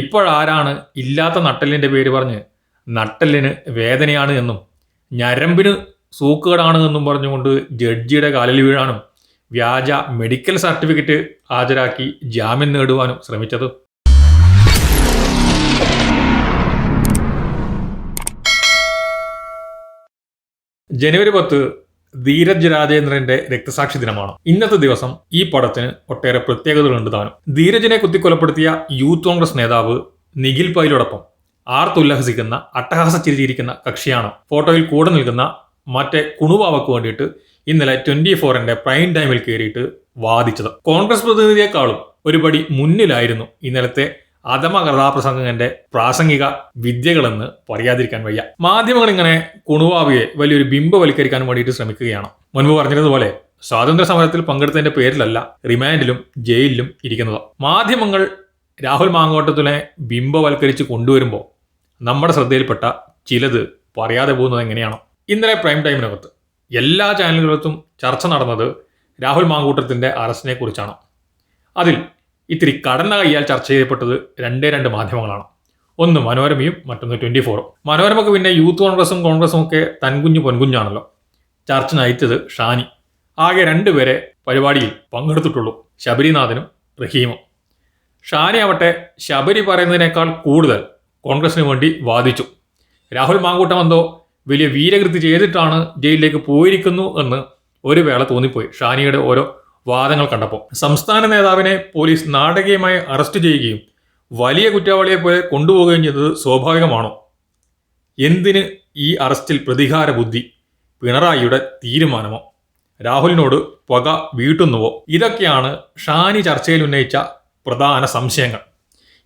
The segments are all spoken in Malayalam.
ഇപ്പോഴാരാണ് ഇല്ലാത്ത നട്ടലിന്റെ പേര് പറഞ്ഞ് നട്ടലിന് വേദനയാണ് എന്നും ഞരമ്പിന് സൂക്കേടാണ് എന്നും പറഞ്ഞുകൊണ്ട് ജഡ്ജിയുടെ കാലിൽ വീഴാനും വ്യാജ മെഡിക്കൽ സർട്ടിഫിക്കറ്റ് ഹാജരാക്കി ജാമ്യം നേടുവാനും ശ്രമിച്ചത്. ജനുവരി പത്ത് ധീരജ് രാജേന്ദ്രന്റെ രക്തസാക്ഷി ദിനമാണ്. ഇന്നത്തെ ദിവസം ഈ പടത്തിന് ഒട്ടേറെ പ്രത്യേകതകളുണ്ട് താനും. ധീരജിനെ കുത്തിക്കൊലപ്പെടുത്തിയ യൂത്ത് കോൺഗ്രസ് നേതാവ് നിഖിൽ പൈലോടൊപ്പം ആർത്തുല്ലഹസിക്കുന്ന അട്ടഹാസ ചിരിച്ചിരിക്കുന്ന കക്ഷിയാണ്. ഫോട്ടോയിൽ കൂടെ നിൽക്കുന്ന മറ്റേ കുണുവാവക്ക് വേണ്ടിയിട്ട് ഇന്നലെ ട്വന്റി ഫോറിന്റെ പ്രൈം ടൈമിൽ കയറിയിട്ട് വാദിച്ചത്. കോൺഗ്രസ് പ്രതിനിധിയെക്കാളും ഒരുപടി മുന്നിലായിരുന്നു ഇന്നലത്തെ അധമ കഥാപ്രസംഗന്റെ പ്രാസംഗിക വിദ്യകളെന്ന് പറയാതിരിക്കാൻ വയ്യ. മാധ്യമങ്ങൾ ഇങ്ങനെ കുണുവാവിയെ വലിയൊരു ബിംബവൽക്കരിക്കാൻ വേണ്ടിയിട്ട് ശ്രമിക്കുകയാണ്. മുൻപ് പറഞ്ഞിരുന്നതുപോലെ സ്വാതന്ത്ര്യ സമരത്തിൽ പങ്കെടുത്തതിന്റെ പേരിലല്ല റിമാൻഡിലും ജയിലിലും ഇരിക്കുന്നത്. മാധ്യമങ്ങൾ രാഹുൽ മാങ്കോട്ടത്തിനെ ബിംബവൽക്കരിച്ച് കൊണ്ടുവരുമ്പോൾ നമ്മുടെ ശ്രദ്ധയിൽപ്പെട്ട ചിലത് പറയാതെ പോകുന്നത് എങ്ങനെയാണ്? ഇന്നലെ പ്രൈം ടൈമിനകത്ത് എല്ലാ ചാനലുകളിലും ചർച്ച നടന്നത് രാഹുൽ മാങ്കൂട്ടത്തിന്റെ അറസ്റ്റിനെ കുറിച്ചാണ്. അതിൽ ഇത്തിരി കടന്ന കയ്യാൽ ചർച്ച ചെയ്യപ്പെട്ടത് രണ്ടേ രണ്ട് മാധ്യമങ്ങളാണ്. ഒന്ന് മനോരമയും മറ്റൊന്ന് ട്വന്റി ഫോറും. മനോരമക്ക് പിന്നെ യൂത്ത് കോൺഗ്രസും കോൺഗ്രസും ഒക്കെ തൻകുഞ്ഞു പൊൻകുഞ്ഞാണല്ലോ. ചർച്ച നയിച്ചത് ഷാനി. ആകെ രണ്ടുപേരെ പരിപാടിയിൽ പങ്കെടുത്തിട്ടുള്ളൂ. ശബരിനാഥനും റഹീമും. ഷാനി ആവട്ടെ ശബരി പറയുന്നതിനേക്കാൾ കൂടുതൽ കോൺഗ്രസിന് വേണ്ടി വാദിച്ചു. രാഹുൽ മാങ്കൂട്ടം എന്തോ വലിയ വീരകൃതി ചെയ്തിട്ടാണ് ജയിലിലേക്ക് പോയിരിക്കുന്നു എന്ന് ഒരു വേള തോന്നിപ്പോയി. ഷാനിയുടെ ഓരോ വാദങ്ങൾ കണ്ടപ്പോൾ. സംസ്ഥാന നേതാവിനെ പോലീസ് നാടകീയമായി അറസ്റ്റ് ചെയ്യുകയും വലിയ കുറ്റവാളിയെ പോലെ കൊണ്ടുപോകുകയും ചെയ്തത് സ്വാഭാവികമാണോ? എന്തിന് ഈ അറസ്റ്റിൽ പ്രതികാര ബുദ്ധി? പിണറായിയുടെ തീരുമാനമോ? രാഹുലിനോട് പക വീട്ടുന്നുവോ? ഇതൊക്കെയാണ് ഷാനി ചർച്ചയിൽ ഉന്നയിച്ച പ്രധാന സംശയങ്ങൾ.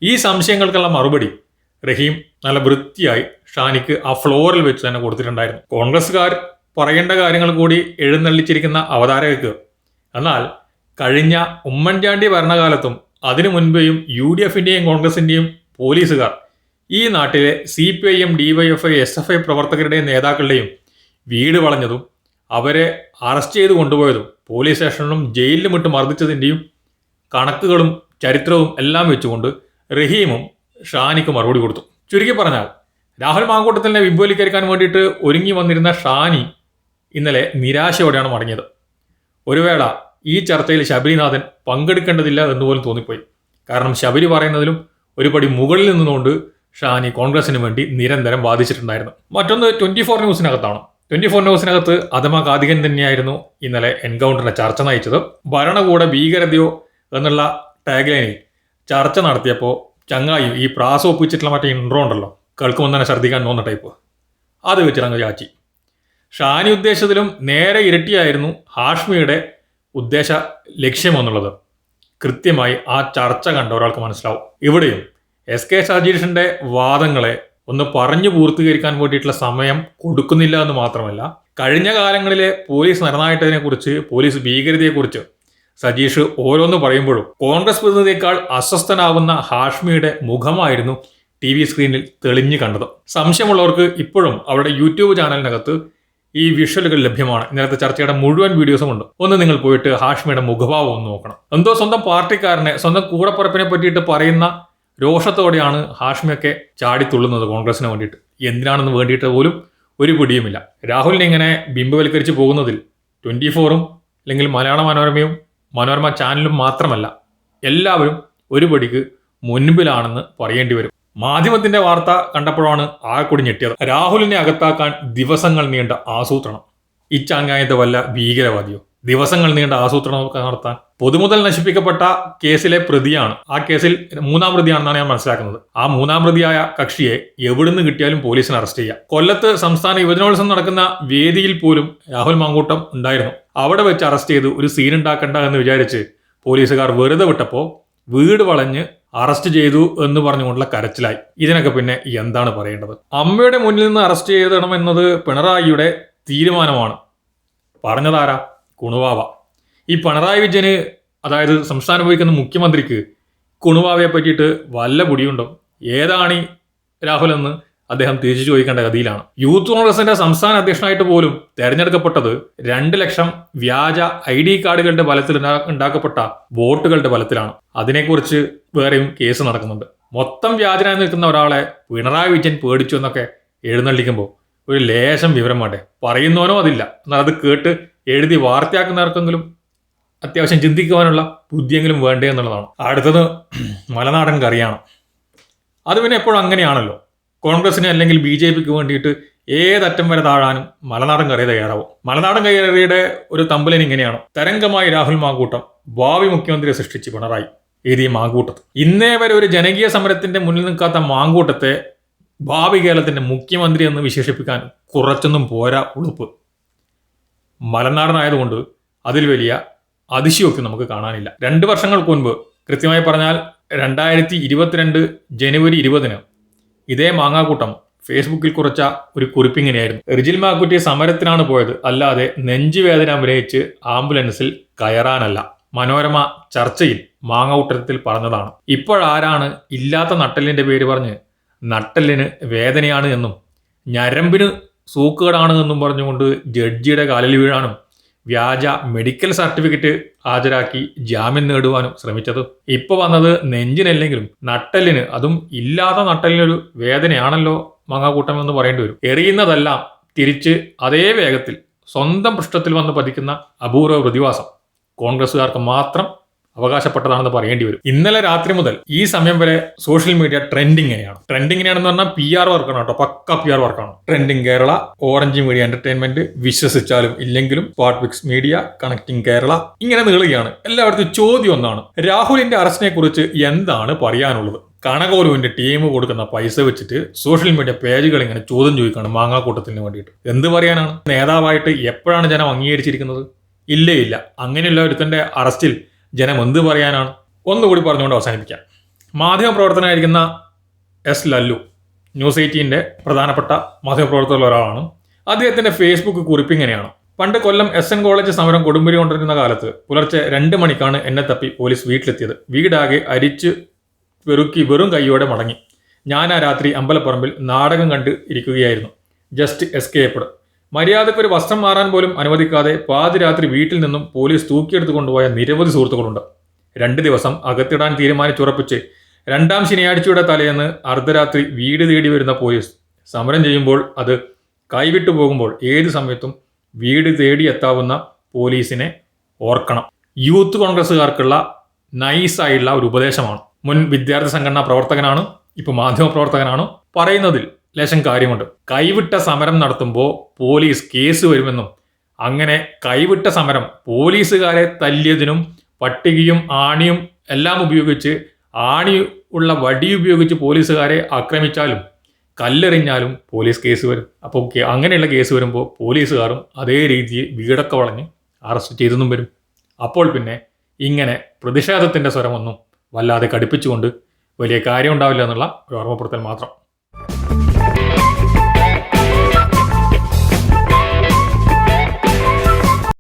ഈ സംശയങ്ങൾക്കുള്ള മറുപടി റഹീം നല്ല വൃത്തിയായി ഷാനിക്ക് ആ ഫ്ലോറിൽ വെച്ച് തന്നെ കൊടുത്തിട്ടുണ്ടായിരുന്നു. കോൺഗ്രസ്സുകാർ പറയേണ്ട കാര്യങ്ങൾ കൂടി എഴുന്നള്ളിച്ചിരിക്കുന്ന അവതാരകർക്ക് എന്നാൽ കഴിഞ്ഞ ഉമ്മൻചാണ്ടി ഭരണകാലത്തും അതിനു മുൻപേയും യു ഡി എഫിന്റെയും കോൺഗ്രസിന്റെയും പോലീസുകാർ ഈ നാട്ടിലെ C P I M D Y F I S F I പ്രവർത്തകരുടെയും നേതാക്കളുടെയും വീട് വളഞ്ഞതും അവരെ അറസ്റ്റ് ചെയ്ത് കൊണ്ടുപോയതും പോലീസ് സ്റ്റേഷനിലും ജയിലിലും ഇട്ട് മർദ്ദിച്ചതിന്റെയും കണക്കുകളും ചരിത്രവും എല്ലാം വെച്ചുകൊണ്ട് റഹീമും ഷാനിക്ക് മറുപടി കൊടുത്തു. ചുരുക്കി പറഞ്ഞാൽ രാഹുൽ മാങ്കൂട്ടത്തിനെ വിപുലീകരിക്കാൻ വേണ്ടിയിട്ട് ഒരുങ്ങി വന്നിരുന്ന ഷാനി ഇന്നലെ നിരാശയോടെയാണ് മടങ്ങിയത്. ഒരു വേള ഈ ചർച്ചയിൽ ശബരിനാഥൻ പങ്കെടുക്കേണ്ടതില്ല എന്ന് പോലും തോന്നിപ്പോയി. കാരണം ശബരി പറയുന്നതിലും ഒരുപടി മുകളിൽ നിന്നുകൊണ്ട് ഷാനി കോൺഗ്രസിന് വേണ്ടി നിരന്തരം വാദിച്ചിട്ടുണ്ടായിരുന്നു. മറ്റൊന്ന് ട്വന്റി ഫോർ ന്യൂസിനകത്താണ്. ട്വന്റി ഫോർ ന്യൂസിനകത്ത് അഥമ കാതികൻ തന്നെയായിരുന്നു ഇന്നലെ എൻകൗണ്ടറിന്റെ ചർച്ച നയിച്ചത്. ഭരണകൂട ഭീകരതയോ എന്നുള്ള ടാഗ്ലൈനിൽ ചർച്ച നടത്തിയപ്പോൾ ചങ്ങായും ഈ പ്രാസം ഒപ്പിച്ചിട്ടുള്ള മറ്റേ ഇൻട്രോ ഉണ്ടല്ലോ കേൾക്കുമ്പോൾ തന്നെ ശ്രദ്ധിക്കാൻ തോന്നുന്ന ടൈപ്പ് അത് വെച്ചിട്ട് ചാച്ചി. ഷാനി ഉദ്ദേശത്തിലും നേരെ ഇരട്ടിയായിരുന്നു ഹാഷ്മിയുടെ ഉദ്ദേശ ലക്ഷ്യമെന്നുള്ളത്. കൃത്യമായി ആ ചർച്ച കണ്ട ഒരാൾക്ക് മനസ്സിലാവും. ഇവിടെയും എസ് കെ സജീഷിന്റെ വാദങ്ങളെ ഒന്ന് പറഞ്ഞു പൂർത്തീകരിക്കാൻ വേണ്ടിയിട്ടുള്ള സമയം കൊടുക്കുന്നില്ല എന്ന് മാത്രമല്ല കഴിഞ്ഞ കാലങ്ങളിലെ പോലീസ് നടനായിട്ടതിനെക്കുറിച്ച് കുറിച്ച് പോലീസ് ഭീകരതയെക്കുറിച്ച് സജീഷ് ഓരോന്ന് പറയുമ്പോഴും കോൺഗ്രസ് പ്രതിനിധിയേക്കാൾ അസ്വസ്ഥനാവുന്ന ഹാഷ്മിയുടെ മുഖമായിരുന്നു ടി വി സ്ക്രീനിൽ തെളിഞ്ഞു കണ്ടത്. സംശയമുള്ളവർക്ക് ഇപ്പോഴും അവരുടെ യൂട്യൂബ് ചാനലിനകത്ത് ഈ വിഷ്വലുകൾ ലഭ്യമാണ്. ഇന്നലത്തെ ചർച്ചയുടെ മുഴുവൻ വീഡിയോസും ഉണ്ട്. ഒന്ന് നിങ്ങൾ പോയിട്ട് ഹാഷ്മിയുടെ മുഖഭാവം ഒന്ന് നോക്കണം. എന്തോ സ്വന്തം പാർട്ടിക്കാരനെ സ്വന്തം കൂടപ്പുറപ്പിനെ പറ്റിയിട്ട് പറയുന്ന രോഷത്തോടെയാണ് ഹാഷ്മിയൊക്കെ ചാടിത്തുള്ളുന്നത് കോൺഗ്രസിന് വേണ്ടിയിട്ട്. എന്തിനാണെന്ന് വേണ്ടിയിട്ട് പോലും ഒരു പിടിയുമില്ല. രാഹുലിനെ ഇങ്ങനെ ബിംബവൽക്കരിച്ച് പോകുന്നതിൽ ട്വന്റി ഫോറും അല്ലെങ്കിൽ മലയാള മനോരമയും മനോരമ ചാനലും മാത്രമല്ല എല്ലാവരും ഒരു പടിക്ക് മുൻപിലാണെന്ന് പറയേണ്ടി വരും. മാധ്യമത്തിന്റെ വാർത്ത കണ്ടപ്പോഴാണ് ആകെക്കൂടി ഞെട്ടിയത്. രാഹുലിനെ അകത്താക്കാൻ ദിവസങ്ങൾ നീണ്ട ആസൂത്രണം. ഇച്ചാങ്ങായത്തെ വല്ല ഭീകരവാദിയോ? ദിവസങ്ങൾ നീണ്ട ആസൂത്രണമൊക്കെ നടത്താൻ പൊതുമുതൽ നശിപ്പിക്കപ്പെട്ട കേസിലെ പ്രതിയാണ്. ആ കേസിൽ മൂന്നാം പ്രതിയാണെന്നാണ് ഞാൻ മനസ്സിലാക്കുന്നത്. ആ മൂന്നാം പ്രതിയായ കക്ഷിയെ എവിടുന്ന് കിട്ടിയാലും പോലീസിന് അറസ്റ്റ് ചെയ്യാം. കൊല്ലത്ത് സംസ്ഥാന യുവജനോത്സവം നടക്കുന്ന വേദിയിൽ പോലും രാഹുൽ മാങ്കൂട്ടം ഉണ്ടായിരുന്നു. അവിടെ വെച്ച് അറസ്റ്റ് ചെയ്ത് ഒരു സീൻ ഉണ്ടാക്കണ്ട എന്ന് വിചാരിച്ച് പോലീസുകാർ വെറുതെ വിട്ടപ്പോൾ വീട് വളഞ്ഞ് അറസ്റ്റ് ചെയ്തു എന്ന് പറഞ്ഞുകൊണ്ടുള്ള കരച്ചിലായി. ഇതിനൊക്കെ പിന്നെ എന്താണ് പറയേണ്ടത്? അമ്മയുടെ മുന്നിൽ നിന്ന് അറസ്റ്റ് ചെയ്യണമെന്നത് പിണറായിയുടെ തീരുമാനമാണ്. പറഞ്ഞതാരാ? കുണുവാവ. ഈ പിണറായി വിജയന് അതായത് സംസ്ഥാനം വഹിക്കുന്ന മുഖ്യമന്ത്രിക്ക് കുണുവാവയെ പറ്റിയിട്ട് വല്ല പൊടിയുണ്ടോ? ഏതാണ് രാഹുൽ എന്ന് അദ്ദേഹം തിരിച്ചു ചോദിക്കേണ്ട ഗതിയിലാണ്. യൂത്ത് കോൺഗ്രസിന്റെ സംസ്ഥാന അധ്യക്ഷനായിട്ട് പോലും തെരഞ്ഞെടുക്കപ്പെട്ടത് രണ്ട് ലക്ഷം വ്യാജ ഐ ഡി കാർഡുകളുടെ ബലത്തിൽ ഉണ്ടാ- ഉണ്ടാക്കപ്പെട്ട വോട്ടുകളുടെ ബലത്തിലാണ്. അതിനെക്കുറിച്ച് വേറെയും കേസ് നടക്കുന്നുണ്ട്. മൊത്തം വ്യാജനായി നിൽക്കുന്ന ഒരാളെ പിണറായി വിജയൻ പേടിച്ചു എന്നൊക്കെ എഴുന്നള്ളിക്കുമ്പോൾ ഒരു ലേശം വിവരം വേണ്ടേ? പറയുന്നവനോ അതില്ല. എന്നാൽ അത് കേട്ട് എഴുതി വാർത്തയാക്കുന്നവർക്കെങ്കിലും അത്യാവശ്യം ചിന്തിക്കുവാനുള്ള ബുദ്ധിയെങ്കിലും വേണ്ടേ എന്നുള്ളതാണ്. അടുത്തത് മലനാടൻ കറിയാണ്. അത് പിന്നെ എപ്പോഴും അങ്ങനെയാണല്ലോ. കോൺഗ്രസിന് അല്ലെങ്കിൽ ബി ജെ പിക്ക് വേണ്ടിയിട്ട് ഏതറ്റം വരെ താഴാനും മലനാടൻ കറി തയ്യാറാവും. മലനാടൻ കയറിയുടെ ഒരു തമ്പലൻ ഇങ്ങനെയാണ്. തരംഗമായി രാഹുൽ മാങ്കൂട്ടം ഭാവി മുഖ്യമന്ത്രിയെ സൃഷ്ടിച്ച് പിണറായി. എഴുതിയ മാങ്കൂട്ടത്ത്. ഇന്നേ വരെ ഒരു ജനകീയ സമരത്തിന്റെ മുന്നിൽ നിൽക്കാത്ത മാങ്കൂട്ടത്തെ ഭാവി കേരളത്തിന്റെ മുഖ്യമന്ത്രി എന്ന് വിശേഷിപ്പിക്കാൻ കുറച്ചൊന്നും പോരാ ഉളുപ്പ്. മലനാടനായതുകൊണ്ട് അതിൽ വലിയ അതിശയൊക്കെ നമുക്ക് കാണാനില്ല. രണ്ട് വർഷങ്ങൾക്ക് മുൻപ് കൃത്യമായി പറഞ്ഞാൽ രണ്ടായിരത്തി ഇരുപത്തിരണ്ട് ജനുവരി ഇരുപതിന് ഇതേ മാങ്ങാക്കൂട്ടം ഫേസ്ബുക്കിൽ കുറച്ച ഒരു കുറിപ്പിങ്ങനെയായിരുന്നു. റിജിൽ മാക്കുറ്റി സമരത്തിനാണ് പോയത്. അല്ലാതെ നെഞ്ചുവേദന അഭിനയിച്ച് ആംബുലൻസിൽ കയറാനല്ല. മനോരമ ചർച്ചയിൽ മാങ്ങാകൂട്ടത്തിൽ പറഞ്ഞതാണ്. ഇപ്പോഴാരാണ് ഇല്ലാത്ത നട്ടലിന്റെ പേര് പറഞ്ഞ് നട്ടലിന് വേദനയാണ് എന്നും ഞരമ്പിന് സൂക്കേടാണ് എന്നും പറഞ്ഞുകൊണ്ട് ജഡ്ജിയുടെ കാലിൽ വീഴാനും വ്യാജ മെഡിക്കൽ സർട്ടിഫിക്കറ്റ് ഹാജരാക്കി ജാമ്യം നേടുവാനും ശ്രമിച്ചത്. ഇപ്പൊ വന്നത് നെഞ്ചിനല്ലെങ്കിലും നട്ടലിന് അതും ഇല്ലാത്ത നട്ടലിനൊരു വേദനയാണല്ലോ മങ്ങാക്കൂട്ടം എന്ന് പറയേണ്ടി വരും. എറിയുന്നതെല്ലാം തിരിച്ച് അതേ വേഗത്തിൽ സ്വന്തം പൃഷ്ഠത്തിൽ വന്ന് പതിക്കുന്ന അപൂർവ പ്രതിഭാസം. കോൺഗ്രസ്സുകാർക്ക് മാത്രം അവകാശപ്പെട്ടതാണെന്ന് പറയേണ്ടി വരും. ഇന്നലെ രാത്രി മുതൽ ഈ സമയം വരെ സോഷ്യൽ മീഡിയ ട്രെൻഡിങ് എങ്ങനെയാണ് ട്രെൻഡിങ് എങ്ങനെയാണെന്ന് പറഞ്ഞാൽ പി ആർ വർക്കാണ് കേട്ടോ. പക്ക പി ആർ വർക്കാണ് trending Kerala orange media entertainment വിശ്വസിച്ചാലും ഇല്ലെങ്കിലും സ്പാട്ട് വിക്സ് മീഡിയ കണക്ടിങ് കേരള ഇങ്ങനെ നീളുകയാണ്. എല്ലായിടത്തും ചോദ്യം ഒന്നാണ്. രാഹുലിന്റെ അറസ്റ്റിനെ കുറിച്ച് എന്താണ് പറയാനുള്ളത്? കണകോലുവിന്റെ ടീം കൊടുക്കുന്ന പൈസ വെച്ചിട്ട് സോഷ്യൽ മീഡിയ പേജുകൾ ഇങ്ങനെ ചോദ്യം ചോദിക്കുകയാണ് മാങ്ങാക്കൂട്ടത്തിന് വേണ്ടിയിട്ട്. എന്ത് പറയാനാണ്? നേതാവായിട്ട് എപ്പോഴാണ് ജനം അംഗീകരിച്ചിരിക്കുന്നത്? ഇല്ലേ ഇല്ല. അങ്ങനെയുള്ള ഒരുത്തന്റെ അറസ്റ്റിൽ ജനം എന്ത് പറയാനാണ്? ഒന്നുകൂടി പറഞ്ഞുകൊണ്ട് അവസാനിപ്പിക്കാം. മാധ്യമപ്രവർത്തനമായിരിക്കുന്ന എസ് ലല്ലു ന്യൂസ് എയ്റ്റീന്റെ പ്രധാനപ്പെട്ട മാധ്യമപ്രവർത്തകരിൽ ഒരാളാണ്. അദ്ദേഹത്തിന്റെ ഫേസ്ബുക്ക് കുറിപ്പ് ഇങ്ങനെയാണ്. പണ്ട് കൊല്ലം എസ് എൻ കോളേജ് സമരം കൊടുമ്പിരി കൊണ്ടിരുന്ന കാലത്ത് പുലർച്ചെ രണ്ട് മണിക്കാണ് എന്നെ തപ്പി പോലീസ് വീട്ടിലെത്തിയത്. വീടാകെ അരിച്ച് പെറുക്കി വെറും കൈയോടെ മടങ്ങി. ഞാൻ ആ രാത്രി അമ്പലപ്പറമ്പിൽ നാടകം കണ്ട് ഇരിക്കുകയായിരുന്നു. ജസ്റ്റ് എസ്കേപ്ഡ് മര്യാദയ്ക്ക് ഒരു വസ്ത്രം മാറാൻ പോലും അനുവദിക്കാതെ പാതിരാത്രി വീട്ടിൽ നിന്നും പോലീസ് തൂക്കിയെടുത്തു കൊണ്ടുപോയ നിരവധി സുഹൃത്തുക്കളുണ്ട്. രണ്ട് ദിവസം അകത്തിടാൻ തീരുമാനിച്ചുറപ്പിച്ച് രണ്ടാം ശനിയാഴ്ചയുടെ തലേന്ന് അർദ്ധരാത്രി വീട് തേടി വരുന്ന പോലീസ് സമരം ചെയ്യുമ്പോൾ അത് കൈവിട്ടു പോകുമ്പോൾ ഏത് സമയത്തും വീട് തേടി എത്താവുന്ന പോലീസിനെ ഓർക്കണം. യൂത്ത് കോൺഗ്രസ്സുകാർക്കുള്ള നൈസായുള്ള ഒരു ഉപദേശമാണ്. മുൻ വിദ്യാർത്ഥി സംഘടനാ പ്രവർത്തകനാണ് ഇപ്പോൾ മാധ്യമ പ്രവർത്തകനാണ് പറയുന്നതിൽ ലേശം കാര്യമുണ്ട്. കൈവിട്ട സമരം നടത്തുമ്പോൾ പോലീസ് കേസ് വരുമെന്നും അങ്ങനെ കൈവിട്ട സമരം പോലീസുകാരെ തല്ലിയതിനും പട്ടികയും ആണിയും എല്ലാം ഉപയോഗിച്ച് ആണി ഉള്ള വടി ഉപയോഗിച്ച് പോലീസുകാരെ ആക്രമിച്ചാലും കല്ലെറിഞ്ഞാലും പോലീസ് കേസ് വരും. അപ്പോൾ അങ്ങനെയുള്ള കേസ് വരുമ്പോൾ പോലീസുകാരും അതേ രീതിയിൽ വീടൊക്കെ വളഞ്ഞ് അറസ്റ്റ് ചെയ്തെന്നും വരും. അപ്പോൾ പിന്നെ ഇങ്ങനെ പ്രതിഷേധത്തിന്റെ സ്വരമൊന്നും വല്ലാതെ കടുപ്പിച്ചുകൊണ്ട് വലിയ കാര്യം ഉണ്ടാവില്ല എന്നുള്ള ഒരു ഓർമ്മപ്പെടുത്തൽ മാത്രം.